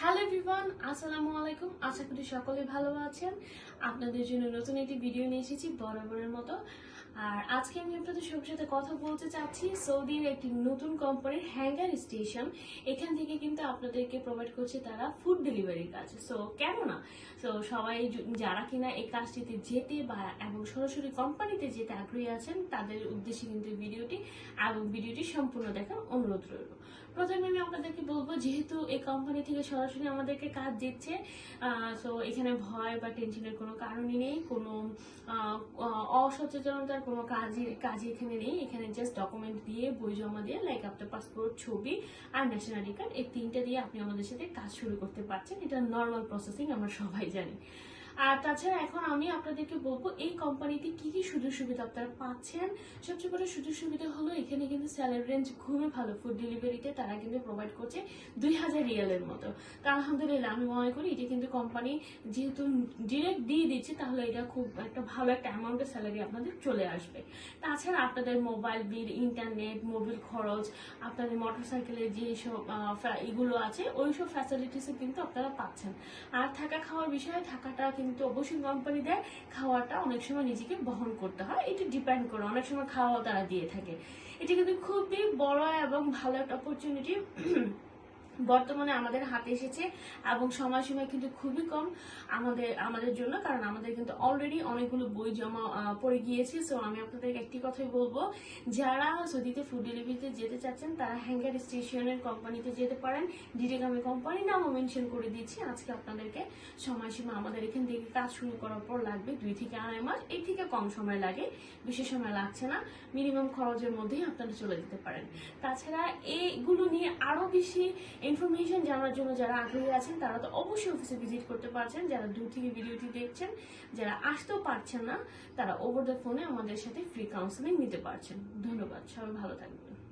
Hello everyone আসসালামু আলাইকুম। আশা করি সকলে ভালো আছেন। আপনাদের জন্য নতুন একটি ভিডিও নিয়ে এসেছি, বরাবরের মতো। আর আজকে আমি আপনাদের সবার সাথে কথা বলতে চাচ্ছি সৌদির একটি নতুন কোম্পানির হ্যাঙ্গার স্টেশন এখান থেকে কিন্তু আপনাদেরকে প্রোভাইড করছে তারা ফুড ডেলিভারির কাজ। সো কেন না সো সবাই যারা কিনা এই কাজটিতে যেতে বা এবং সরাসরি কোম্পানিতে যেতে আগ্রহী আছেন, তাদের উদ্দেশ্যে কিন্তু ভিডিওটি এবং ভিডিওটি সম্পূর্ণ দেখার অনুরোধ রইল। প্রথমে আমি আপনাদেরকে বলব, যেহেতু এই কোম্পানি থেকে সরাসরি আমাদেরকে কাজ দিচ্ছে সো এখানে ভয় বা টেনশনের কোনো কারণই নেই, কোনো অসচেতনতার কোনো কাজই কাজই এখানে নেই। এখানে জাস্ট ডকুমেন্ট দিয়ে, বই জমা দিয়ে লাইক আপনার পাসপোর্ট ছবি আর ন্যাশনালিটি কার্ড এই তিনটা দিয়ে আপনি আমাদের সাথে কাজ শুরু করতে পারছেন। এটা নর্মাল প্রসেসিং আমরা সবাই জানি। আর তাছাড়া এখন আমি আপনাদেরকে বলব, এই কোম্পানিতে কি কি সুযোগ সুবিধা আপনারা পাচ্ছেন? সবচেয়ে বড় সুযোগ সুবিধা হলো এখানে কিন্তু স্যালারি রেঞ্জ খুবই ভালো। ফুড ডেলিভারিতে তারা কিন্তু প্রোভাইড করছে দুই হাজার রিয়ালের মতো। তা আলহামদুলিল্লাহ আমি মনে করি এটা কিন্তু কোম্পানি যেহেতু ডিরেক্ট দিয়ে দিচ্ছে, তাহলে এটা খুব একটা ভালো একটা অ্যামাউন্টের স্যালারি আপনাদের চলে আসবে। তাছাড়া আপনাদের মোবাইল বিল ইন্টারনেট মোবিল খরচ, আপনাদের মোটরসাইকেলের যেসব এগুলো আছে, ওই সব ফ্যাসিলিটিসও কিন্তু আপনারা পাচ্ছেন। আর থাকা খাওয়ার বিষয়ে থাকাটা কিন্তু অবশ্যই কোম্পানি দেয়, খাওয়াটা অনেক সময় নিজেকে বহন করতে হয়। এটা ডিপেন্ড করে, অনেক সময় খাওয়া তারা দিয়ে থাকে। এটা কিন্তু খুবই বড় এবং ভালো একটা অপরচুনিটি বর্তমানে আমাদের হাতে এসেছে এবং সময়সীমা কিন্তু খুবই কম আমাদের আমাদের জন্য, কারণ আমাদের কিন্তু অলরেডি অনেকগুলো বই জমা পড়ে গিয়েছে। সো আমি আপনাদেরকে একটি কথাই বলব, যারা সৌদিতে ফুড ডেলিভারিতে যেতে চাচ্ছেন, তারা হ্যাঙ্গার স্টেশনের কোম্পানিতে যেতে পারেন। ডিরেক্ট আমি কোম্পানি নামও মেনশন করে দিচ্ছি আজকে আপনাদেরকে সময়সীমা আমাদের এখান থেকে কাজ শুরু করার পর লাগবে দুই থেকে আড়াই মাস। এর থেকে কম সময় লাগে বেশি সময় লাগছে না। মিনিমাম খরচের মধ্যেই আপনারা চলে যেতে পারেন। তাছাড়া এইগুলো নিয়ে আরও বেশি ইনফরমেশন জানার জন্য যারা আগ্রহী আছেন, তারা তো অবশ্যই অফিসে ভিজিট করতে পারছেন। যারা দূর থেকে ভিডিওটি দেখছেন, যারা আসতেও পারছেন না, তারা ওভার দ্য ফোনে আমাদের সাথে ফ্রি কাউন্সেলিং নিতে পারছেন। ধন্যবাদ, সবাই ভালো থাকবেন।